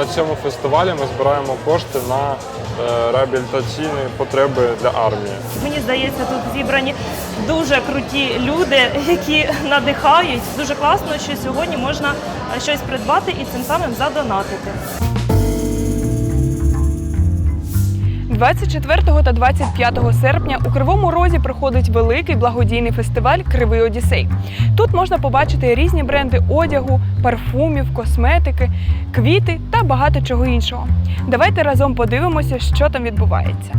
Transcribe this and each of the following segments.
на цьому фестивалі ми збираємо кошти на е, реабілітаційні потреби для армії. Мені здається, тут зібрані дуже круті люди, які надихають. Дуже класно, що сьогодні можна щось придбати і цим самим задонатити. 24 та 25 серпня у Кривому Розі проходить великий благодійний фестиваль Кривий Одіссей. Тут можна побачити різні бренди одягу, парфумів, косметики, квіти та багато чого іншого. Давайте разом подивимося, що там відбувається.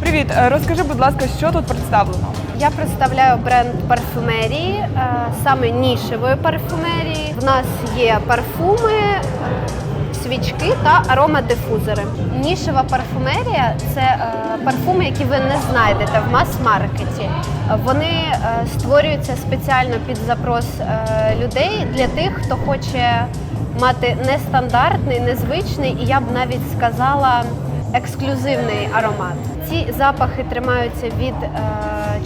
Привіт, Е, розкажи, будь ласка, що тут представлено? Я представляю бренд парфумерії, е, саме нішевої парфумерії. В нас є парфуми, свічки та аромадифузори. Нішева парфумерія це е, парфуми, які ви не знайдете в мас-маркеті. Вони е, створюються спеціально під запрос людей для тих, хто хоче мати нестандартний, незвичний і я б навіть сказала ексклюзивний аромат. Ці запахи тримаються від е,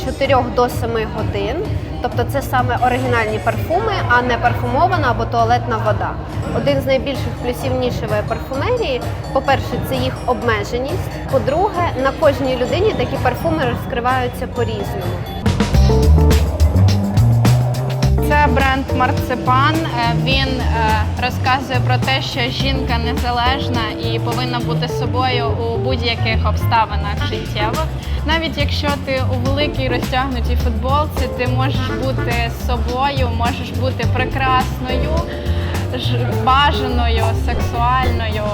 4 до 7 годин. Тобто це саме оригінальні парфуми, а не парфумована або туалетна вода. Один з найбільших плюсів нішевої парфумерії, по-перше, це їх обмеженість. По-друге, на кожній людині такі парфуми розкриваються по-різному. Це бренд Марципан. Е, Він е, розказує про те, що жінка незалежна і повинна бути собою у будь-яких обставинах життєвих. Навіть якщо ти у великій розтягнутій футболці, ти можеш бути собою, можеш бути прекрасною, бажаною, сексуальною.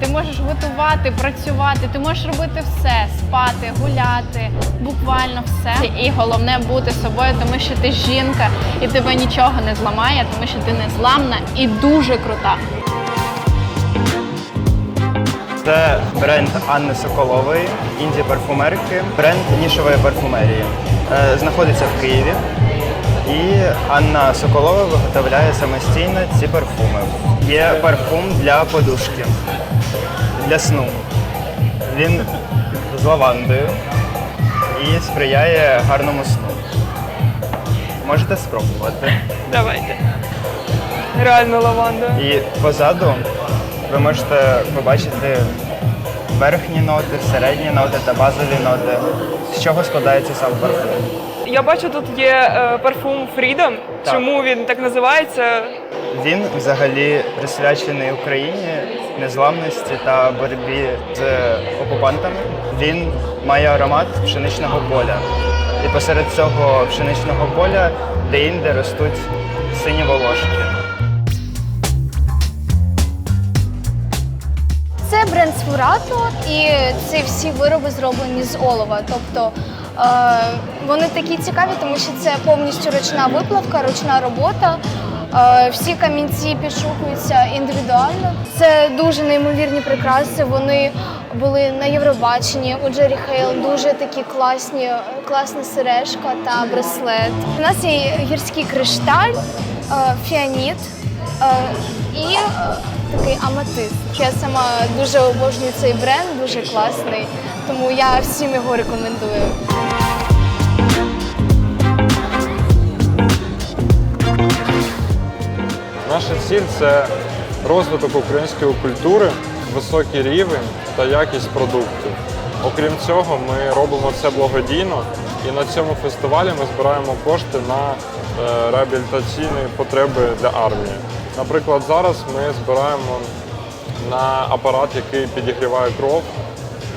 Ти можеш готувати, працювати, ти можеш робити все, спати, гуляти, буквально все. І головне бути собою, тому що ти жінка і тебе нічого не зламає, тому що ти незламна і дуже крута. Це бренд Анни Соколової, інді парфумерки, бренд нішової парфумерії. Е, Знаходиться в Києві. І Анна Соколова виготовляє самостійно ці парфуми. Є парфум для подушки, для сну. Він з лавандою і сприяє гарному сну. Можете спробувати. Давайте. Реально лаванда. І позаду ви можете побачити верхні ноти, середні ноти та базові ноти, з чого складається сам парфум. Я бачу, тут є е, парфум Freedom. Так. Чому він так називається? Він взагалі присвячений Україні, незламності та боротьбі з окупантами. Він має аромат пшеничного поля. І посеред цього пшеничного поля де-інде ростуть сині волошки. Це бренд Sfurato і ці всі вироби зроблені з олова. Тобто е, вони такі цікаві, тому що це повністю ручна виплавка, ручна робота. Е, всі камінці підшукуються індивідуально. Це дуже неймовірні прикраси. Вони були на Євробаченні у Джері Хейл. Дуже такі класні, класна сережка та браслет. У нас є гірський кришталь, е, фіаніт е, і такий аматист. Я сама дуже обожнюю цей бренд, дуже класний, тому я всім його рекомендую. Наша ціль це розвиток української культури, високий рівень та якість продуктів. Окрім цього, ми робимо це благодійно і на цьому фестивалі ми збираємо кошти на е, реабілітаційні потреби для армії. Наприклад, зараз ми збираємо на апарат, який підігріває кров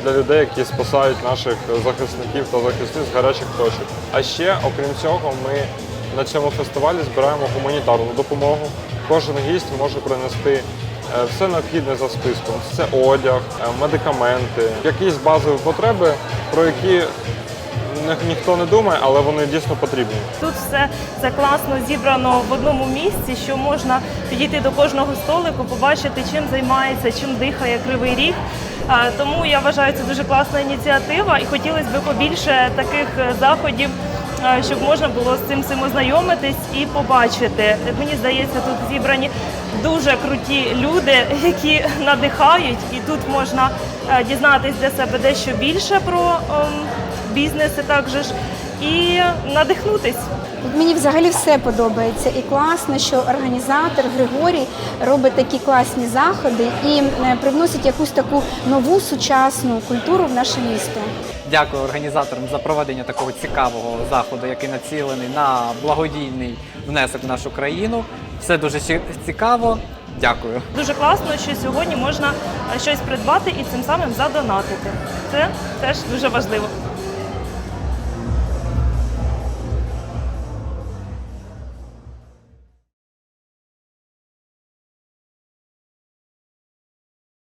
для людей, які спасають наших захисників та захисниць з гарячих точок. А ще, окрім цього, ми на цьому фестивалі збираємо гуманітарну допомогу. Кожен гість може принести е, все необхідне за списком. Це одяг, е, медикаменти, якісь базові потреби, про які ніхто не думає, але вони дійсно потрібні. Тут все це класно зібрано в одному місці, що можна підійти до кожного столику, побачити, чим займається, чим дихає кривий ріг. Тому я вважаю, це дуже класна ініціатива, і хотілося б побільше таких е, заходів, щоб можна було з цим всім ознайомитись і побачити. Мені здається, тут зібрані дуже круті люди, які надихають, і тут можна дізнатися дізнатись для себе дещо більше про ем, бізнеси також. І надихнутись. Мені взагалі все подобається і класно, що організатор Григорій робить такі класні заходи і е, привносить якусь таку нову сучасну культуру в наше місто. Дякую організаторам за проведення такого цікавого заходу, який націлений на благодійний внесок в нашу країну. Все дуже цікаво. Дякую. Дуже класно, що сьогодні можна е, щось придбати і цим самим задонатити. Це теж дуже важливо.